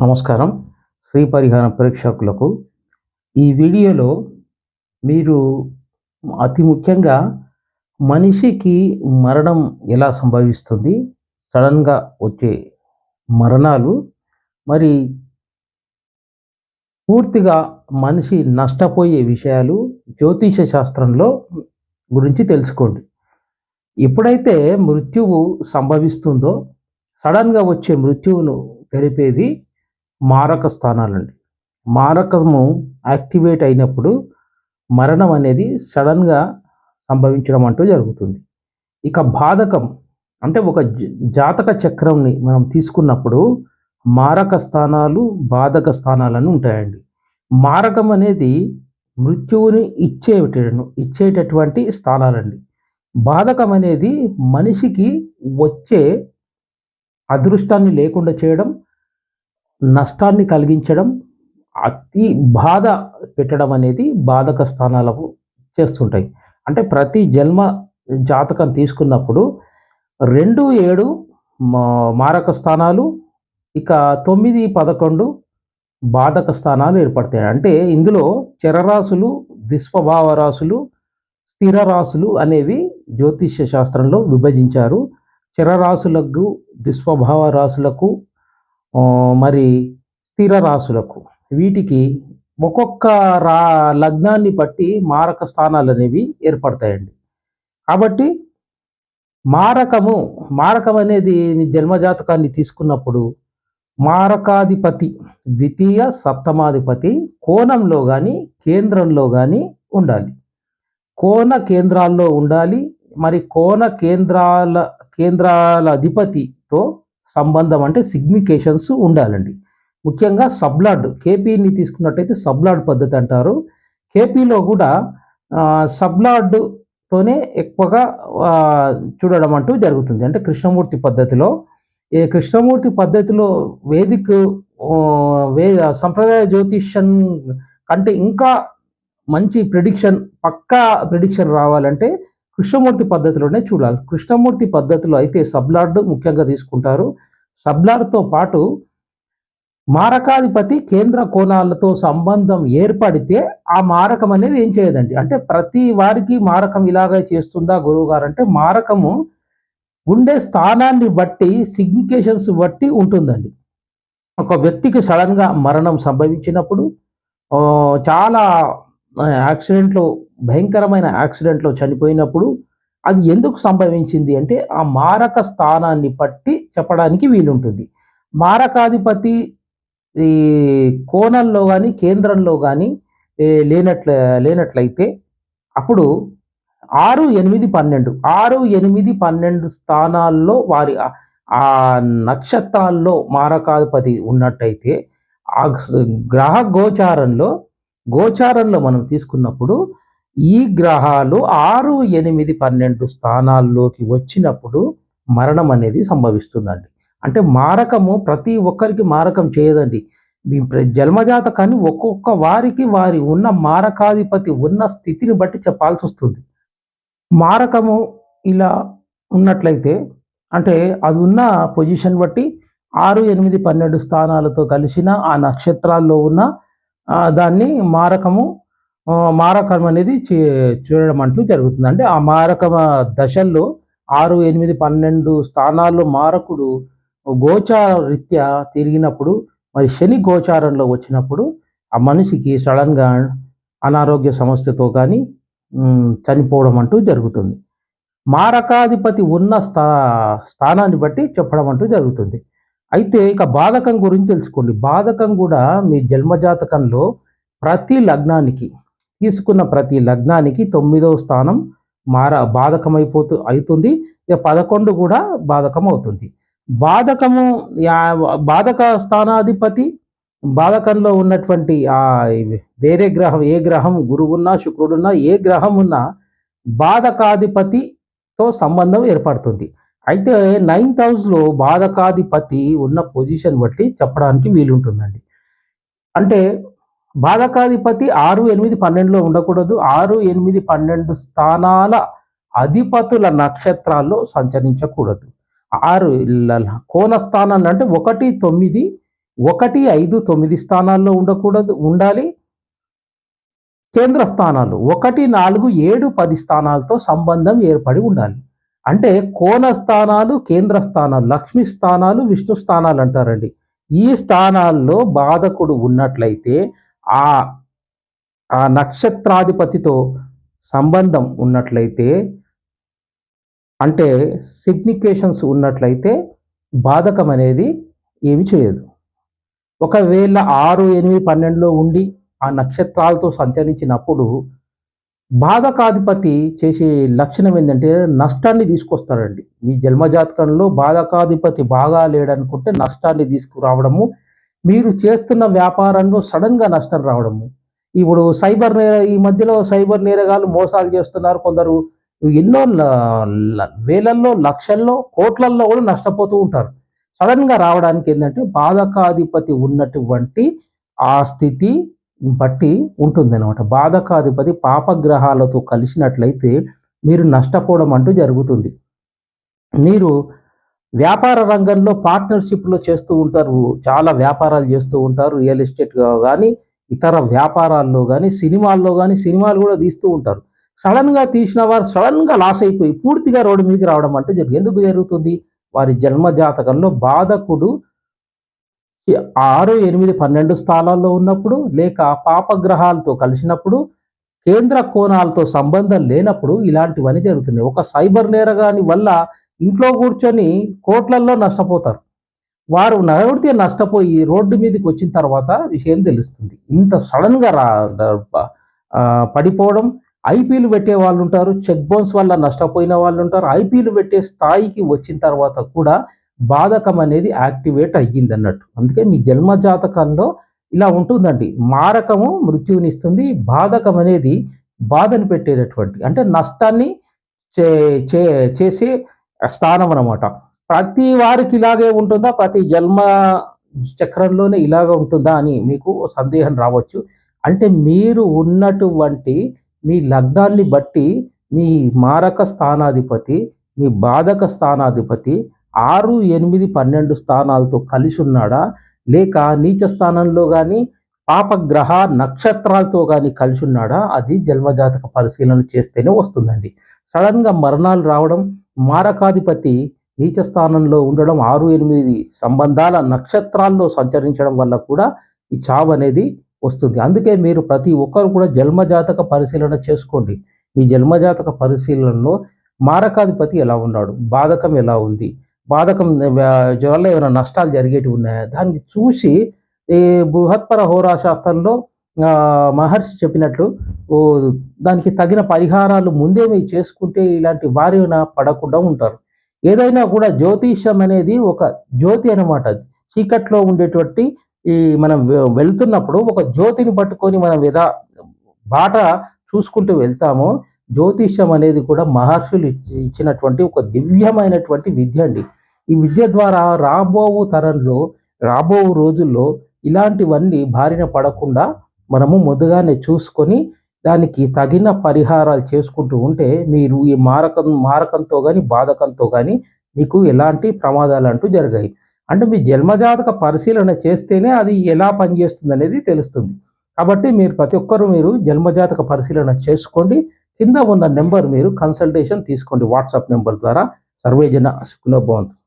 నమస్కారం. శ్రీ పరిహారం ప్రేక్షకులకు ఈ వీడియోలో మీరు అతి ముఖ్యంగా మనిషికి మరణం ఎలా సంభవిస్తుంది? సడన్గా వచ్చే మరణాలు మరి పూర్తిగా మనిషి నష్టపోయే విషయాలు జ్యోతిష శాస్త్రంలో గురించి తెలుసుకోండి. ఎప్పుడైతే మృత్యువు సంభవిస్తుందో సడన్గా వచ్చే మృత్యువును తెలిపేది మారక స్థానాలండి. మారకము యాక్టివేట్ అయినప్పుడు మరణం అనేది సడన్గా సంభవించడం అంటూ జరుగుతుంది. ఇక బాధకం అంటే ఒక జ- జాతక చక్రంని మనం తీసుకున్నప్పుడు మారక స్థానాలు బాధక స్థానాలని ఉంటాయండి. మారకం అనేది మృత్యువుని ఇచ్చే ఇచ్చేటటువంటి స్థానాలండి. బాధకం అనేది మనిషికి వచ్చే అదృష్టాన్ని లేకుండా చేయడం నష్టాన్ని కలిగించడం అతి బాధ పెట్టడం అనేది బాధక స్థానాలకు చేస్తుంటాయి. అంటే ప్రతి జన్మ జాతకం తీసుకున్నప్పుడు రెండు ఏడు మా- మారక స్థానాలు ఇక తొమ్మిది పదకొండు బాధక స్థానాలు ఏర్పడతాయి. అంటే ఇందులో చరరాశులు దిస్వభావ రాశులు స్థిర రాశులు అనేవి జ్యోతిష్య శాస్త్రంలో విభజించారు. చరరాశులకు దిస్వభావ రాశులకు మరి స్థిర రాశులకు వీటికి ఒక్కొక్క రా లగ్నాన్ని బట్టి మారక స్థానాలు అనేవి ఏర్పడతాయండి. కాబట్టి మారకము మారకం అనేది జన్మజాతకాన్ని తీసుకున్నప్పుడు మారకాధిపతి ద్వితీయ సప్తమాధిపతి కోణంలో కానీ కేంద్రంలో కానీ ఉండాలి. కోణ కేంద్రాల్లో ఉండాలి మరి కోణ కేంద్రాల కేంద్రాల అధిపతితో సంబంధం అంటే సిగ్నిఫికేషన్స్ ఉండాలండి. ముఖ్యంగా సబ్లాడ్ కేపీని తీసుకున్నట్టయితే సబ్లాడ్ పద్ధతి అంటారు. కేపీలో కూడా సబ్లాడ్తోనే ఎక్కువగా చూడడం అంటూ జరుగుతుంది. అంటే కృష్ణమూర్తి పద్ధతిలో. ఈ కృష్ణమూర్తి పద్ధతిలో వేదిక వే సంప్రదాయ జ్యోతిష్యం కంటే ఇంకా మంచి ప్రిడిక్షన్ పక్కా ప్రిడిక్షన్ రావాలంటే కృష్ణమూర్తి పద్ధతిలోనే చూడాలి. కృష్ణమూర్తి పద్ధతిలో అయితే సబ్లార్డ్ ముఖ్యంగా తీసుకుంటారు. సబ్లార్డ్తో పాటు మారకాధిపతి కేంద్ర కోణాలతో సంబంధం ఏర్పడితే ఆ మారకం అనేది ఏం చేయదండి. అంటే ప్రతి వారికి మారకం ఇలాగే చేస్తుందా గురువు గారు అంటే మారకము ఉండే స్థానాన్ని బట్టి సిగ్నిఫికేషన్స్ బట్టి ఉంటుందండి. ఒక వ్యక్తికి సడన్గా మరణం సంభవించినప్పుడు చాలా యాక్సిడెంట్లో భయంకరమైన యాక్సిడెంట్లో చనిపోయినప్పుడు అది ఎందుకు సంభవించింది అంటే ఆ మారక స్థానాన్ని బట్టి చెప్పడానికి వీలుంటుంది. మారకాధిపతి ఈ కోణంలో కానీ కేంద్రంలో కానీ లేనట్ల లేనట్లయితే అప్పుడు ఆరు ఎనిమిది పన్నెండు ఆరు ఎనిమిది పన్నెండు స్థానాల్లో వారి ఆ నక్షత్రాల్లో మారకాధిపతి ఉన్నట్టయితే ఆ గ్రహ గోచారంలో గోచారంలో మనం తీసుకున్నప్పుడు ఈ గ్రహాలు ఆరు ఎనిమిది పన్నెండు స్థానాల్లోకి వచ్చినప్పుడు మరణం అనేది సంభవిస్తుందండి. అంటే మారకము ప్రతి ఒక్కరికి మారకం చేయదండి. మీ జన్మజాత కానీ ఒక్కొక్క వారికి వారి ఉన్న మారకాధిపతి ఉన్న స్థితిని బట్టి చెప్పాల్సి వస్తుంది. మారకము ఇలా ఉన్నట్లయితే అంటే అది ఉన్న పొజిషన్ బట్టి ఆరు ఎనిమిది పన్నెండు స్థానాలతో కలిసిన ఆ నక్షత్రాల్లో ఉన్న దాన్ని మారకము మారకం అనేది చే- చూడడం అంటూ జరుగుతుంది. అంటే ఆ మారకమ దశల్లో ఆరు ఎనిమిది పన్నెండు స్థానాల్లో మారకుడు గోచార రీత్యా తిరిగినప్పుడు మరి శని గోచారంలో వచ్చినప్పుడు ఆ మనిషికి సడన్గా అనారోగ్య సమస్యతో కానీ చనిపోవడం అంటూ జరుగుతుంది. మారకాధిపతి ఉన్న స్థా స్థానాన్ని బట్టి చెప్పడం అంటూ జరుగుతుంది. అయితే ఇక బాధకం గురించి తెలుసుకోండి. బాధకం కూడా మీ జన్మజాతకంలో ప్రతి లగ్నానికి తీసుకున్న ప్రతి లగ్నానికి తొమ్మిదవ స్థానం మార బాధకం అయిపోతూ అవుతుంది ఇక పదకొండు కూడా బాధకం అవుతుంది బాధకము బాధక స్థానాధిపతి బాధకంలో ఉన్నటువంటి ఆ వేరే గ్రహం ఏ గ్రహం గురువున్నా శుక్రుడున్నా ఏ గ్రహం ఉన్నా బాధకాధిపతితో సంబంధం ఏర్పడుతుంది. అయితే నైన్త్ హౌస్లో బాధకాధిపతి ఉన్న పొజిషన్ బట్టి చెప్పడానికి వీలుంటుందండి. అంటే బాధకాధిపతి ఆరు ఎనిమిది పన్నెండులో ఉండకూడదు. ఆరు ఎనిమిది పన్నెండు స్థానాల అధిపతుల నక్షత్రాల్లో సంచరించకూడదు. ఆరు ల- కోణ స్థానాలు అంటే ఒకటి తొమ్మిది ఒకటి ఐదు తొమ్మిది స్థానాల్లో ఉండకూడదు. ఉండాలి. కేంద్ర స్థానాలు ఒకటి నాలుగు ఏడు పది స్థానాలతో సంబంధం ఏర్పడి ఉండాలి. అంటే కోణ స్థానాలు కేంద్ర స్థానాలు లక్ష్మి స్థానాలు విష్ణు స్థానాలు అంటారండి. ఈ స్థానాల్లో బాధకుడు ఉన్నట్లయితే ఆ ఆ నక్షత్రాధిపతితో సంబంధం ఉన్నట్లయితే అంటే సిగ్నిఫికేషన్స్ ఉన్నట్లయితే బాధకం అనేది ఏమి చేయదు. ఒకవేళ ఆరు ఎనిమిది పన్నెండులో ఉండి ఆ నక్షత్రాలతో సంచరించినప్పుడు బాధకాధిపతి చేసే లక్షణం ఏంటంటే నష్టాన్ని తీసుకొస్తాడండి. మీ జన్మజాతకంలో బాధకాధిపతి బాగా లేడనుకుంటే నష్టాన్ని తీసుకురావడము మీరు చేస్తున్న వ్యాపారంలో సడన్గా నష్టం రావడము. ఇప్పుడు సైబర్ నేర ఈ మధ్యలో సైబర్ నేరగాలు మోసాలు చేస్తున్నారు. కొందరు ఎన్నో ల- వేలల్లో లక్షల్లో కోట్లల్లో కూడా నష్టపోతూ ఉంటారు. సడన్గా రావడానికి ఏంటంటే బాధకాధిపతి ఉన్నటువంటి ఆ స్థితి బట్టి ఉంటుంది అనమాట బాధకాధిపతి పాపగ్రహాలతో కలిసినట్లయితే మీరు నష్టపోవడం అంటూ జరుగుతుంది. మీరు వ్యాపార రంగంలో పార్ట్నర్షిప్లో చేస్తూ ఉంటారు చాలా వ్యాపారాలు చేస్తూ ఉంటారు రియల్ ఎస్టేట్ కానీ ఇతర వ్యాపారాల్లో కానీ సినిమాల్లో కానీ సినిమాలు కూడా తీస్తూ ఉంటారు. సడన్గా తీసిన వారు సడన్గా లాస్ అయిపోయి పూర్తిగా రోడ్డు మీదకి రావడం అంటూ జరుగుతుంది ఎందుకు జరుగుతుంది? వారి జన్మ జాతకంలో బాధకుడు ఆరు ఎనిమిది పన్నెండు స్థానాల్లో ఉన్నప్పుడు లేక పాపగ్రహాలతో కలిసినప్పుడు కేంద్ర కోణాలతో సంబంధం లేనప్పుడు ఇలాంటివన్నీ జరుగుతున్నాయి. ఒక సైబర్ నేరగాని వల్ల ఇంట్లో కూర్చొని కోట్లల్లో నష్టపోతారు. వారు నగడితే నష్టపోయి రోడ్డు మీదకి వచ్చిన తర్వాత విషయం తెలుస్తుంది. ఇంత సడన్గా రా పడిపోవడం ఐపీలు పెట్టే వాళ్ళు ఉంటారు చెక్ బౌన్స్ వల్ల నష్టపోయిన వాళ్ళు ఉంటారు ఐపీలు పెట్టే స్థాయికి వచ్చిన తర్వాత కూడా బాధకం అనేది యాక్టివేట్ అయ్యింది అన్నట్టు. అందుకే మీ జన్మ జాతకంలో ఇలా ఉంటుందండి. మారకము మృత్యునిస్తుంది బాధకం అనేది బాధను పెట్టేటటువంటి అంటే నష్టాన్ని చే చే- చేసే స్థానం అనమాట ప్రతి వారికి ఇలాగే ఉంటుందా? ప్రతి జన్మ చక్రంలోనే ఇలాగ ఉంటుందా అని మీకు సందేహం రావచ్చు. అంటే మీరు ఉన్నటువంటి మీ లగ్నాన్ని బట్టి మీ మారక స్థానాధిపతి మీ బాధక స్థానాధిపతి ఆరు ఎనిమిది పన్నెండు స్థానాలతో కలిసి ఉన్నాడా? లేక నీచ స్థానంలో కానీ పాపగ్రహ నక్షత్రాలతో కానీ కలిసి ఉన్నాడా? అది జన్మజాతక పరిశీలన చేస్తేనే వస్తుందండి. సడన్గా మరణాలు రావడం మారకాధిపతి నీచ స్థానంలో ఉండడం ఆరు ఎనిమిది సంబంధాల నక్షత్రాల్లో సంచరించడం వల్ల కూడా ఈ చావు అనేది వస్తుంది. అందుకే మీరు ప్రతి ఒక్కరు కూడా జన్మజాతక పరిశీలన చేసుకోండి. మీ జన్మజాతక పరిశీలనలో మారకాధిపతి ఎలా ఉన్నాడు? బాధకం ఎలా ఉంది? బాధకం ఆ, వల్ల ఏమైనా నష్టాలు జరిగేటివి ఉన్నాయా? దాన్ని చూసి ఈ బృహత్పర హోరా శాస్త్రంలో మహర్షి చెప్పినట్లు దానికి తగిన పరిహారాలు ముందే మీరు చేసుకుంటే ఇలాంటి వారిన పడకుండా ఉంటారు. ఏదైనా కూడా జ్యోతిష్యం అనేది ఒక జ్యోతి అన్నమాట. చీకట్లో ఉండేటువంటి ఈ మనం వె- వెళ్తున్నప్పుడు ఒక జ్యోతిని పట్టుకొని మనం విధా బాట చూసుకుంటూ వెళ్తామో జ్యోతిష్యం అనేది కూడా మహర్షులు ఇచ్చి- ఇచ్చినటువంటి ఒక దివ్యమైనటువంటి విద్య అండి. ఈ విద్య ద్వారా రాబో తరంలో రాబో రోజుల్లో ఇలాంటివన్నీ బారిన పడకుండా మనము ముందుగానే చూసుకొని దానికి తగిన పరిహారాలు చేసుకుంటూ ఉంటే మీరు ఈ మారకం మారకంతో కానీ బాధకంతో కానీ మీకు ఎలాంటి ప్రమాదాలు అంటూ జరిగాయి. అంటే మీ జన్మజాతక పరిశీలన చేస్తేనే అది ఎలా పనిచేస్తుంది అనేది తెలుస్తుంది. కాబట్టి మీరు ప్రతి ఒక్కరూ మీరు జన్మజాతక పరిశీలన చేసుకోండి. కింద ఉన్న నెంబర్ మీరు కన్సల్టేషన్ తీసుకోండి వాట్సాప్ నెంబర్ ద్వారా. సర్వేజన సుఖనోభవంతు